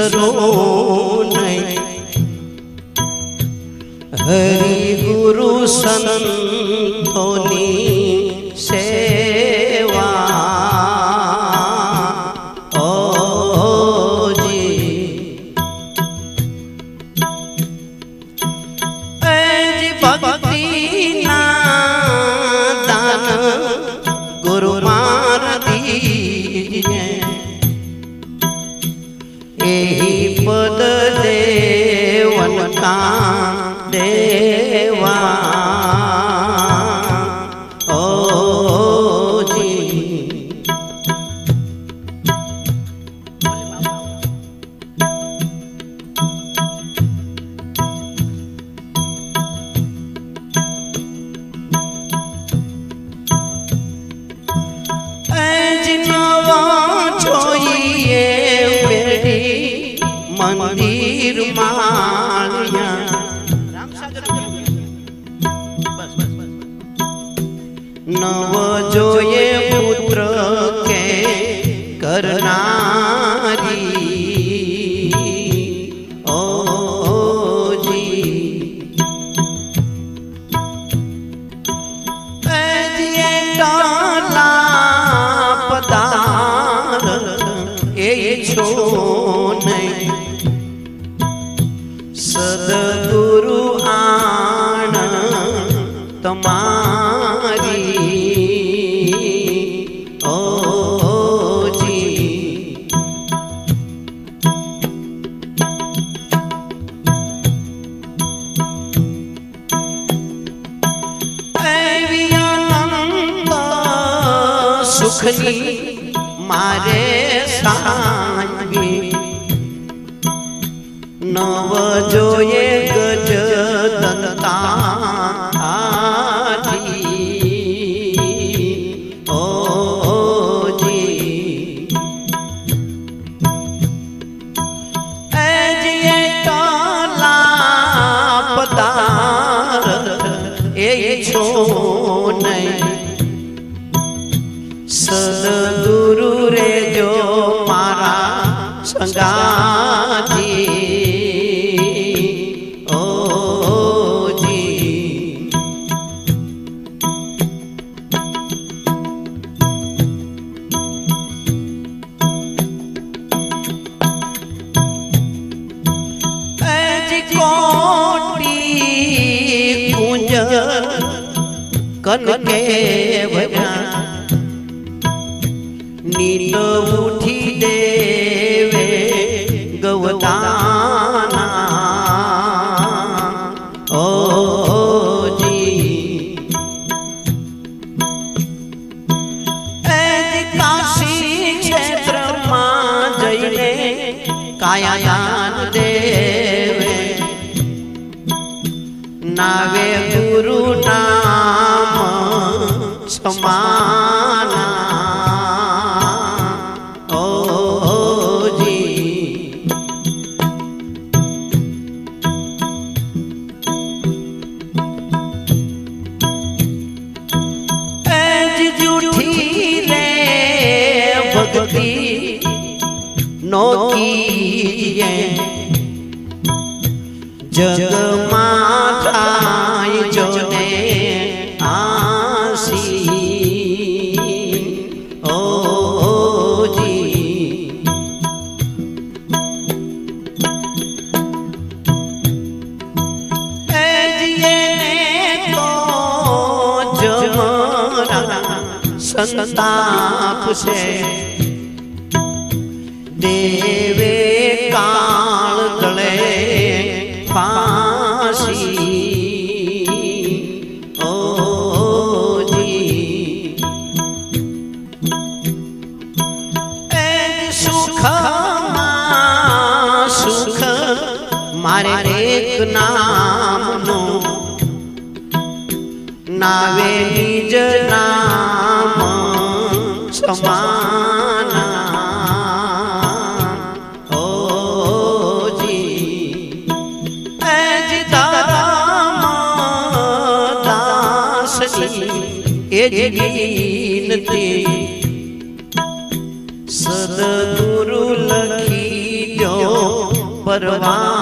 વિસરો નહીં. હરિ ગુરુ સંતોની સેવા. ઓજી એજી એહી પદ દેવન કા દેવા. ઓજી मंदिर मालिया नव जो ये पुत्र के करनारी। छोने સદગુરુ આણ તમારી ઓજી એવી અનંત સુખની મારે સાંગી નવ છો નહીં સદગુરુ રે જો મારા સંગાથી ઓજી એજી કોટી કુંજ કનકે નીત ઉઠી દેવે ગવદાના ઓજી એજ કાશી ક્ષેત્રમાં જઈને કાયા દેવે. નાવે સમાના ઓજી. જૂઠી રે ભક્તિ નો જગમાં સંતાપ છે. દેવે કાળ ગળે પાસી. ઓજી એ સુખમાં સુખ, મારે એક નામનું. નાવે નિજ નામ સમાના ઓજી એજ ધરમ દાસની એ જ વિનતી સદગુરુ લખી દો ફરવા